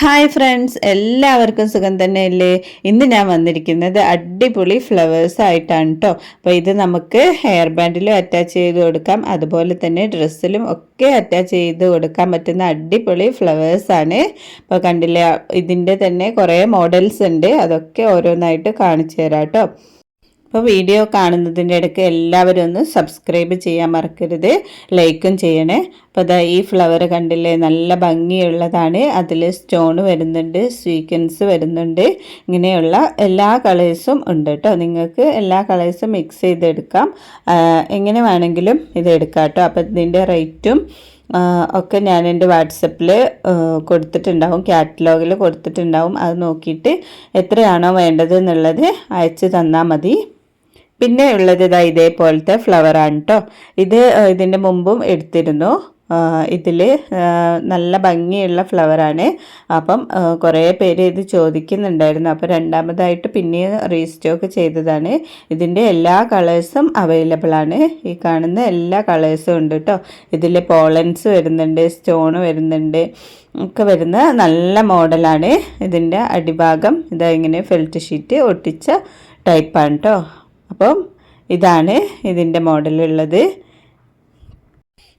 Hi friends എല്ലാവർക്കും സുഖം തന്നെയല്ലേ? ഇന്ന് ഞാൻ വന്നിരിക്കുന്നത് അടിപൊളി ഫ്ലവേഴ്സ് ആയിട്ടാണ് കേട്ടോ അപ്പോൾ ഇത് നമുക്ക് ഹെയർ ബാൻഡിലും അറ്റാച്ച് ചെയ്ത് കൊടുക്കാം. അതുപോലെ തന്നെ ഡ്രസ്സിലും ഒക്കെ അറ്റാച്ച് ചെയ്ത് കൊടുക്കാൻ പറ്റുന്ന അടിപൊളി ഫ്ലവേഴ്സ് ആണ്. അപ്പോൾ കണ്ടില്ലേ ഇതിന്റെ തന്നെ കുറേ മോഡൽസ് ഉണ്ട്. അതൊക്കെ ഓരോന്നായിട്ട് കാണിച്ചു തരാം കേട്ടോ അപ്പോൾ വീഡിയോ കാണുന്നതിന്റെ ഇടയ്ക്ക് എല്ലാവരും ഒന്ന് സബ്സ്ക്രൈബ് ചെയ്യാൻ മറക്കരുത്. ലൈക്കും ചെയ്യണേ. അപ്പോൾ അതാ ഈ ഫ്ലവർ കണ്ടില്ലേ? നല്ല ഭംഗിയുള്ളതാണ്. അതിൽ സ്റ്റോൺ വരുന്നുണ്ട് സ്വീക്വൻസ് വരുന്നുണ്ട്. ഇങ്ങനെയുള്ള എല്ലാ കളേഴ്സും ഉണ്ട് കേട്ടോ. നിങ്ങൾക്ക് എല്ലാ കളേഴ്സും മിക്സ് ചെയ്തെടുക്കാം. എങ്ങനെ വേണമെങ്കിലും ഇത് എടുക്കാം കേട്ടോ അപ്പോൾ ഇതിന്റെ റേറ്റും ഒക്കെ ഞാൻ എന്റെ വാട്സപ്പിൽ കൊടുത്തിട്ടുണ്ടാവും. കാറ്റലോഗിൽ കൊടുത്തിട്ടുണ്ടാവും. അത് നോക്കിയിട്ട് എത്രയാണോ വേണ്ടത് എന്നുള്ളത് അയച്ചു തന്നാൽ മതി. പിന്നെ ഉള്ളത് ഇതാ ഇതേപോലത്തെ ഫ്ലവറാണ് കേട്ടോ ഇത് ഇതിന്റെ മുമ്പും എടുത്തിരുന്നു. ഇതിൽ നല്ല ഭംഗിയുള്ള ഫ്ലവറാണ് അപ്പം കുറേ പേര് ഇത് ചോദിക്കുന്നുണ്ടായിരുന്നു. അപ്പോൾ രണ്ടാമതായിട്ട് പിന്നെ റീസ്റ്റോക്ക് ചെയ്തതാണ്. ഇതിന്റെ എല്ലാ കളേഴ്സും അവൈലബിൾ ആണ്. ഈ കാണുന്ന എല്ലാ കളേഴ്സും ഉണ്ട് കേട്ടോ ഇതിൽ പോളൻസ് വരുന്നുണ്ട് സ്റ്റോൺ വരുന്നുണ്ട്. ഒക്കെ വരുന്ന നല്ല മോഡലാണ് ഇതിന്റെ അടിഭാഗം ഇതാ ഇങ്ങനെ ഫെൽറ്റ് ഷീറ്റ് ഒട്ടിച്ച ടൈപ്പാണ് കേട്ടോ അപ്പം ഇതാണ് ഇതിന്റെ മോഡലുള്ളത്.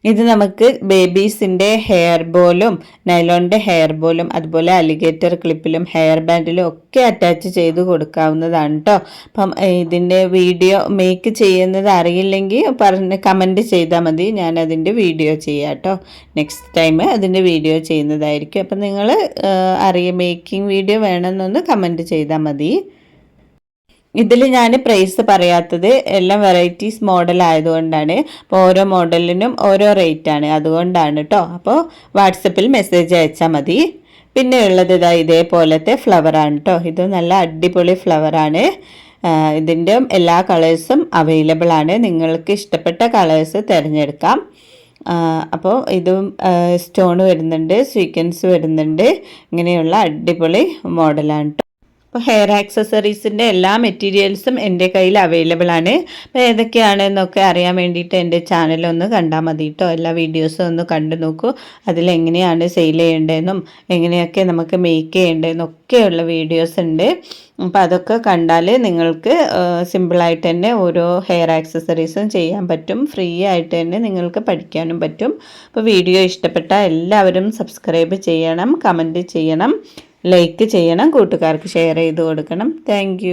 ഇത് നമുക്ക് ബേബീസിന്റെ ഹെയർ ബോലും നൈലോണിന്റെ ഹെയർ ബോലും അതുപോലെ അലിഗേറ്റർ ക്ലിപ്പിലും ഹെയർ ബാൻഡിലും ഒക്കെ അറ്റാച്ച് ചെയ്ത് കൊടുക്കാവുന്നതാണ് കേട്ടോ അപ്പം ഇതിന്റെ വീഡിയോ മേക്ക് ചെയ്യുന്നത് അറിയില്ലെങ്കിൽ പറഞ്ഞ് കമന്റ് ചെയ്താൽ മതി. ഞാൻ അതിന്റെ വീഡിയോ ചെയ്യാം കേട്ടോ നെക്സ്റ്റ് ടൈം അതിന്റെ വീഡിയോ ചെയ്യുന്നതായിരിക്കും. അപ്പം നിങ്ങൾ അറിയ മേക്കിംഗ് വീഡിയോ വേണമെന്നൊന്ന് കമന്റ് ചെയ്താൽ മതി. ഇതിൽ ഞാൻ പ്രൈസ് പറയാത്തത് എല്ലാം വെറൈറ്റീസ് മോഡൽ ആയതുകൊണ്ടാണ്. അപ്പോൾ ഓരോ മോഡലിനും ഓരോ റേറ്റ് ആണ്. അതുകൊണ്ടാണ് കേട്ടോ അപ്പോൾ വാട്സപ്പിൽ മെസ്സേജ് അയച്ചാൽ മതി. പിന്നെ ഉള്ളത് ഇതാ ഇതേപോലത്തെ ഫ്ലവറാണ് കേട്ടോ ഇത് നല്ല അടിപൊളി ഫ്ലവറാണ് ഇതിന്റെ എല്ലാ കളേഴ്സും അവൈലബിൾ ആണ്. നിങ്ങൾക്ക് ഇഷ്ടപ്പെട്ട കളേഴ്സ് തിരഞ്ഞെടുക്കാം. അപ്പോൾ ഇതും സ്റ്റോൺ വരുന്നുണ്ട് സ്വീക്വൻസ് വരുന്നുണ്ട്. ഇങ്ങനെയുള്ള അടിപൊളി മോഡലാണ് അപ്പോൾ ഹെയർ ആക്സസറീസിന്റെ എല്ലാ മെറ്റീരിയൽസും എന്റെ കയ്യിൽ അവൈലബിൾ ആണ്. അപ്പോൾ ഏതൊക്കെയാണെന്നൊക്കെ അറിയാൻ വേണ്ടിയിട്ട് എന്റെ ചാനലൊന്ന് കണ്ടാൽ മതി കേട്ടോ എല്ലാ വീഡിയോസും ഒന്ന് കണ്ടു നോക്കൂ. അതിലെങ്ങനെയാണ് സെയിൽ ചെയ്യേണ്ടതെന്നും എങ്ങനെയൊക്കെ നമുക്ക് മേക്ക് ചെയ്യേണ്ടതെന്നും ഒക്കെയുള്ള വീഡിയോസ് ഉണ്ട്. അപ്പോൾ അതൊക്കെ കണ്ടാൽ നിങ്ങൾക്ക് സിമ്പിളായിട്ട് തന്നെ ഓരോ ഹെയർ ആക്സസറീസും ചെയ്യാൻ പറ്റും. ഫ്രീ ആയിട്ട് തന്നെ നിങ്ങൾക്ക് പഠിക്കാനും പറ്റും. അപ്പോൾ വീഡിയോ ഇഷ്ടപ്പെട്ട എല്ലാവരും സബ്സ്ക്രൈബ് ചെയ്യണം കമന്റ് ചെയ്യണം. ലൈക്ക് ചെയ്യണം കൂട്ടുകാർക്ക് ഷെയർ ചെയ്ത് കൊടുക്കണം. താങ്ക്